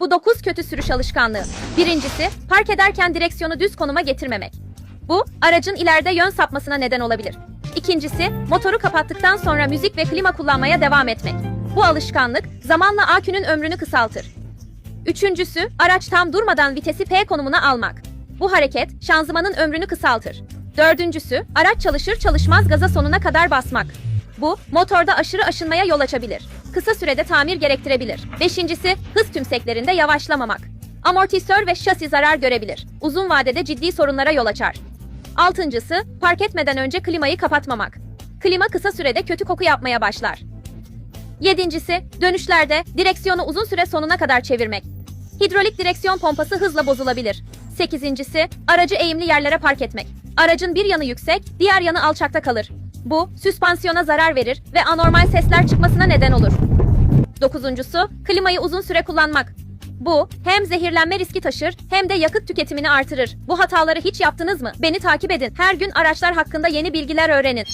Bu 9 kötü sürüş alışkanlığı. Birincisi, park ederken direksiyonu düz konuma getirmemek. Bu, aracın ileride yön sapmasına neden olabilir. İkincisi, motoru kapattıktan sonra müzik ve klima kullanmaya devam etmek. Bu alışkanlık, zamanla akünün ömrünü kısaltır. Üçüncüsü, araç tam durmadan vitesi P konumuna almak. Bu hareket, şanzımanın ömrünü kısaltır. Dördüncüsü, araç çalışır çalışmaz gaza sonuna kadar basmak. Bu, motorda aşırı aşınmaya yol açabilir. Kısa sürede tamir gerektirebilir. Beşincisi, hız tümseklerinde yavaşlamamak. Amortisör ve şasi zarar görebilir. Uzun vadede ciddi sorunlara yol açar. Altıncısı, park etmeden önce klimayı kapatmamak. Klima kısa sürede kötü koku yapmaya başlar. Yedincisi, dönüşlerde direksiyonu uzun süre sonuna kadar çevirmek. Hidrolik direksiyon pompası hızla bozulabilir. Sekizincisi, aracı eğimli yerlere park etmek. Aracın bir yanı yüksek, diğer yanı alçakta kalır. Bu, süspansiyona zarar verir ve anormal sesler çıkmasına neden olur. Dokuzuncusu, klimayı uzun süre kullanmak. Bu, hem zehirlenme riski taşır hem de yakıt tüketimini artırır. Bu hataları hiç yaptınız mı? Beni takip edin. Her gün araçlar hakkında yeni bilgiler öğrenin.